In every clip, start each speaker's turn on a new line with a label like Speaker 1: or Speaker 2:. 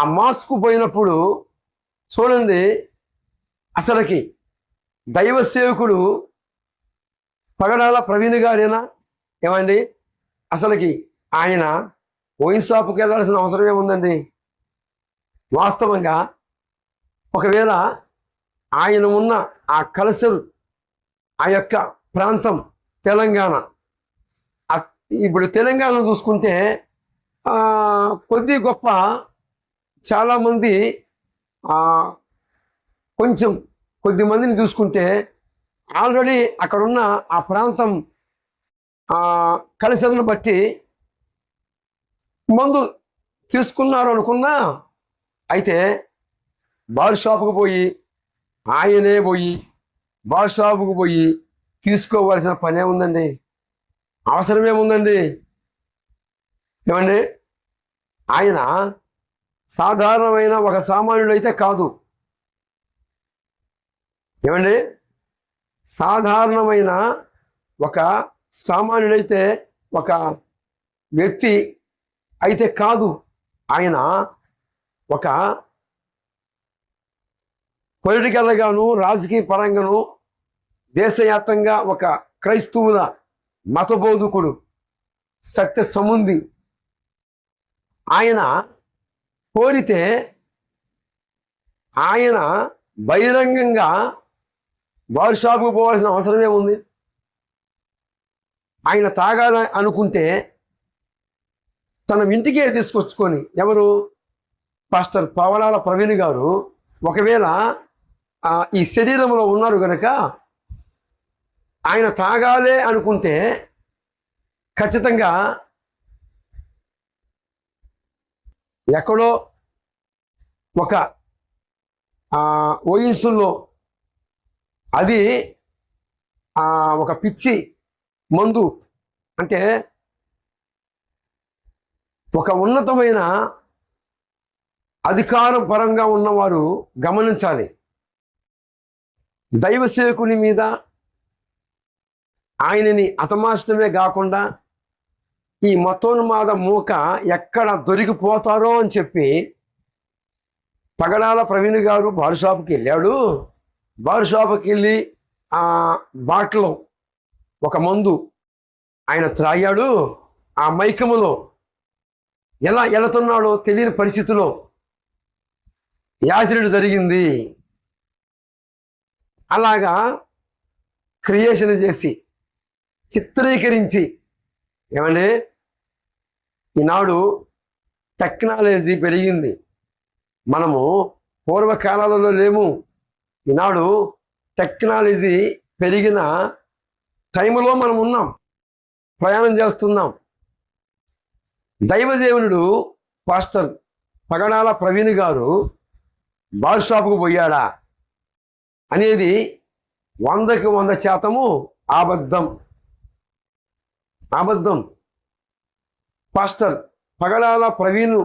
Speaker 1: ఆ మాస్కు పోయినప్పుడు చూడండి అసలుకి దైవ సేవకుడు పగడాల ప్రవీణ్ గారేనా? ఏమండి? అసలుకి ఆయన వైన్ షాప్కి వెళ్ళాల్సిన అవసరం ఏముందండి? వాస్తవంగా ఒకవేళ ఆయన ఉన్న ఆ కలసరు ఆ యొక్క ప్రాంతం తెలంగాణ ఇప్పుడు తెలంగాణ చూసుకుంటే కొద్ది గొప్ప చాలామంది కొంచెం కొద్ది మందిని చూసుకుంటే ఆల్రెడీ అక్కడున్న ఆ ప్రాంతం కలిసలను బట్టి మందు తీసుకున్నారు అనుకున్నా అయితే బార్ షాపుకు పోయి ఆయనే పోయి బార్ షాపుకు పోయి తీసుకోవాల్సిన పనే ఉందండి. అవసరం ఏముందండి ఏమండి? ఆయన సాధారణమైన ఒక సామాన్యుడైతే కాదు. ఏమండి? సాధారణమైన ఒక సామాన్యుడైతే ఒక వ్యక్తి అయితే కాదు. ఆయన ఒక పొలిటికల్గాను రాజకీయ పరంగాను దేశవ్యాప్తంగా ఒక క్రైస్తవుల మతబోధకుడు సత్య సముంది. ఆయన కోరితే ఆయన బహిరంగంగా బార్ షాపుకు పోవాల్సిన అవసరమే ఉంది. ఆయన తాగాలని అనుకుంటే తన ఇంటికే తీసుకొచ్చుకొని ఎవరు? పాస్టర్ పవనాల ప్రవీణ్ గారు ఒకవేళ ఈ శరీరంలో ఉన్నారు కనుక ఆయన తాగాలే అనుకుంటే ఖచ్చితంగా ఎక్కడో ఒక ఆ, వయస్సులో అది ఆ, ఒక పిచ్చి మందు అంటే ఒక ఉన్నతమైన అధికారం పరంగా ఉన్నవారు గమనించాలి. దైవ సేవకుని మీద ఆయనని అతమాష్టమే కాకుండా ఈ మతోన్మాద మూక ఎక్కడ దొరికిపోతారో అని చెప్పి పగడాల ప్రవీణ్ గారు బారు షాపుకి వెళ్ళాడు. బారు షాపుకి వెళ్ళి ఆ బాటిల్ ఒక మందు ఆయన త్రాగాడు. ఆ మైకములో ఎలా వెళుతున్నాడో తెలియని పరిస్థితిలో యాసిడ్ జరిగింది. అలాగా క్రియేషన్ చేసి చిత్రీకరించి ఏమండి? ఈనాడు టెక్నాలజీ పెరిగింది. మనము పూర్వకాలాలలో లేము. ఈనాడు టెక్నాలజీ పెరిగిన టైంలో మనం ఉన్నాం. ప్రయాణం చేస్తున్నాం. దైవదేవునుడు పాస్టర్ పగడాల ప్రవీణ్ గారు బార్ షాపుకు పోయాడా అనేది వందకి వంద శాతము అబద్ధం అబద్ధం పాస్టర్ పగడాల ప్రవీణ్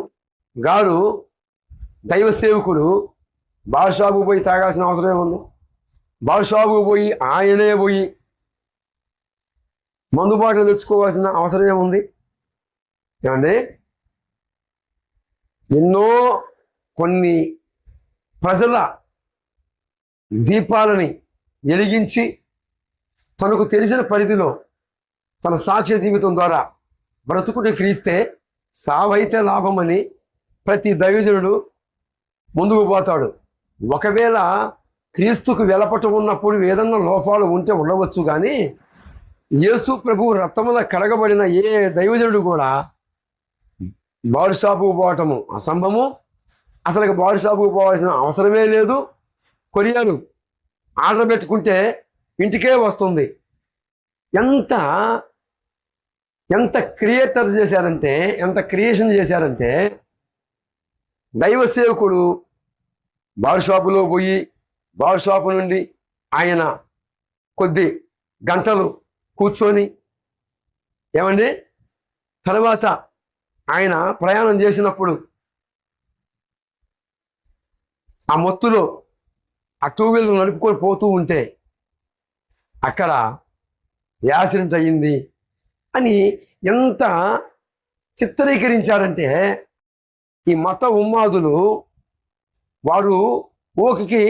Speaker 1: గారు దైవ సేవకుడు. బార్ పోయి తాగాల్సిన అవసరం ఏముంది బార్ పోయి ఆయనే పోయి మందుబాటులు తెచ్చుకోవాల్సిన అవసరం ఏముంది ఏమండి? ఎన్నో కొన్ని ప్రజల దీపాలని వెలిగించి తనకు తెలిసిన పరిధిలో తన సాక్ష్య జీవితం ద్వారా బ్రతుకుని క్రీస్తే సావైతే లాభమని ప్రతి దైవజనుడు ముందుకు పోతాడు. ఒకవేళ క్రీస్తుకు వెలపట ఉన్నప్పుడు ఏదన్నా లోపాలు ఉంటే ఉండవచ్చు కానీ యేసు ప్రభు రక్తముల కడగబడిన ఏ దైవజనుడు కూడా బారు షాపుకు పోవటము అసంభము అసలు బారు షాపుకు పోవాల్సిన అవసరమే లేదు. కొరియరు ఆర్డర్ పెట్టుకుంటే ఇంటికే వస్తుంది. ఎంత ఎంత క్రియేటర్ చేశారంటే ఎంత క్రియేషన్ చేశారంటే దైవ సేవకుడు బార్ షాపులో పోయి బార్ షాపు నుండి ఆయన కొద్ది గంటలు కూర్చొని ఏమండి? తర్వాత ఆయన ప్రయాణం చేసినప్పుడు ఆ మొత్తులో ఆ టూ వీలర్ నడుపుకొని పోతూ ఉంటే అక్కడ యాక్సిడెంట్ అయ్యింది. అని ఎంత చిత్రీకరించారంటే ఈ మత ఉమ్మాదులు వారు ఊకకి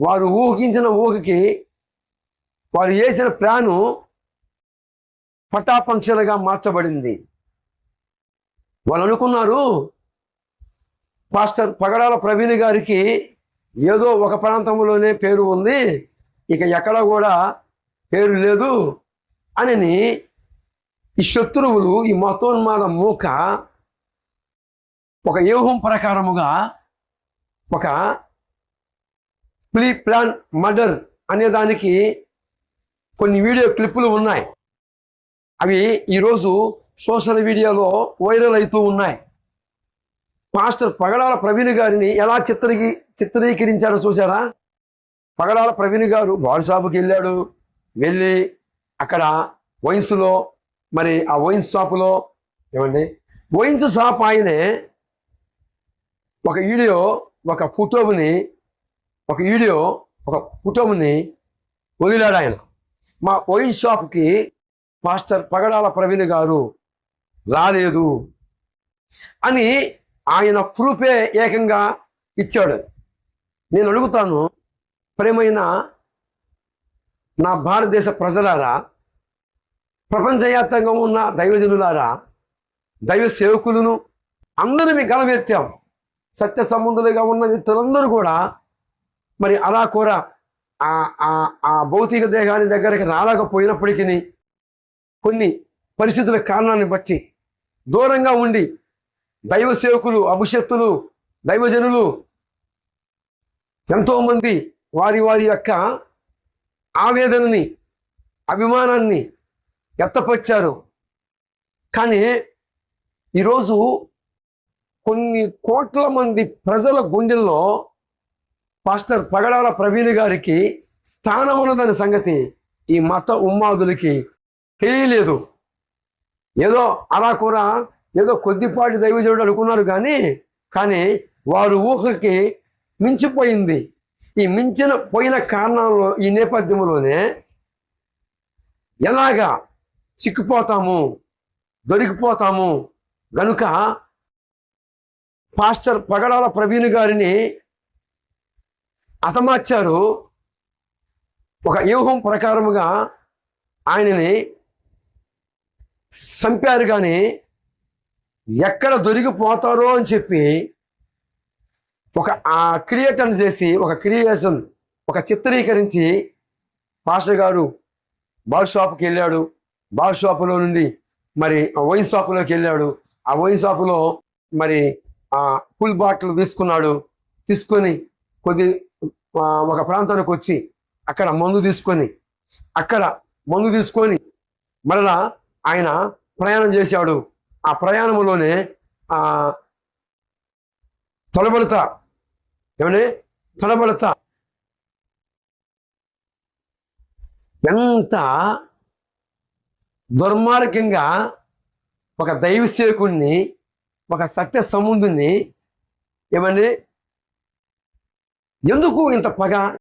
Speaker 1: వారు ఊహించిన ఊకికి వారు వేసిన ప్లాను పటాపంక్షలుగా మార్చబడింది. వాళ్ళు అనుకున్నారు పాస్టర్ పగడాల ప్రవీణ్ గారికి ఏదో ఒక ప్రాంతంలోనే పేరు ఉంది ఇక ఎక్కడ కూడా పేరు లేదు అని ఈ శత్రువులు ఈ మతోన్మాద మూక ఒక వ్యూహం ప్రకారముగా ఒక ప్రీ ప్లాన్ మర్డర్ అనే దానికి కొన్ని వీడియో క్లిప్పులు ఉన్నాయి. అవి ఈరోజు సోషల్ మీడియాలో వైరల్ అవుతూ ఉన్నాయి. మాస్టర్ పగడాల ప్రవీణ్ గారిని ఎలా చిత్రీ చిత్రీకరించారో చూసారా పగడాల ప్రవీణ్ గారు బార్ వెళ్ళాడు. వెళ్ళి అక్కడ వయసులో మరి ఆ ఓయిన్స్ షాపులో ఏమండి? ఓయిన్స్ షాప్ ఆయనే ఒక వీడియో ఒక ఫోటోని ఒక వీడియో ఒక ఫోటోని వదిలాడు ఆయన. మా ఓయిన్ షాప్కి మాస్టర్ పగడాల ప్రవీణ్ గారు రాలేదు అని ఆయన ప్రూఫే ఏకంగా ఇచ్చాడు. నేను అడుగుతాను ప్రేమైన నా భారతదేశ ప్రజలారా ప్రపంచవ్యాప్తంగా ఉన్న దైవజనులారా దైవ సేవకులను అందరినీ గలవెత్తాం సత్య సంబంధులుగా ఉన్న వ్యక్తులందరూ కూడా మరి అలా కూడా ఆ ఆ- ఆ భౌతిక దేహాన్ని దగ్గరికి రాలేకపోయినప్పటికీ కొన్ని పరిస్థితుల కారణాన్ని బట్టి దూరంగా ఉండి దైవ సేవకులు అభిషత్తులు దైవజనులు ఎంతోమంది వారి వారి యొక్క ఆవేదనని అభిమానాన్ని ఎత్తపరిచారు. కానీ ఈరోజు కొన్ని కోట్ల మంది ప్రజల గుండెల్లో పాస్టర్ పగడాల ప్రవీణ్ గారికి స్థానం ఉన్నదనే సంగతి ఈ మత ఉమ్మాదులకి తెలియలేదు. ఏదో అలా కూడా ఏదో కొద్దిపాటి దైవజనుడు అనుకున్నారు కానీ కానీ వారు ఊహకి మించిపోయింది. ఈ మించిన పోయిన కారణంలో ఈ నేపథ్యంలోనే ఎలాగా చిక్కిపోతాము దొరికిపోతాము. గనుక పాస్టర్ పగడాల ప్రవీణ్ గారిని అతమార్చారు ఒక వ్యూహం ప్రకారముగా ఆయనని చంపారు కానీ ఎక్కడ దొరికిపోతారో అని చెప్పి ఒక ఆ క్రియేటర్ని చేసి ఒక క్రియేషన్ ఒక చిత్రీకరించి పాస్టర్ గారు బాల్ షాప్కి వెళ్ళాడు. బాల్ షాపులో నుండి మరి ఆ వైన్ షాపులోకి వెళ్ళాడు. ఆ వైన్ షాపులో మరి ఆ ఫుల్ బాటిల్ తీసుకున్నాడు. తీసుకొని కొద్ది ఒక ప్రాంతానికి వచ్చి అక్కడ మందు తీసుకొని అక్కడ మందు తీసుకొని మరలా ఆయన ప్రయాణం చేశాడు. ఆ ప్రయాణంలోనే ఆ తొలబడత ఏమండి? తొలబడత. ఎంత దుర్మార్గంగా ఒక దైవ సేవకుణ్ణి ఒక సత్య సముద్రుని ఏమండి? ఎందుకు ఇంత పగ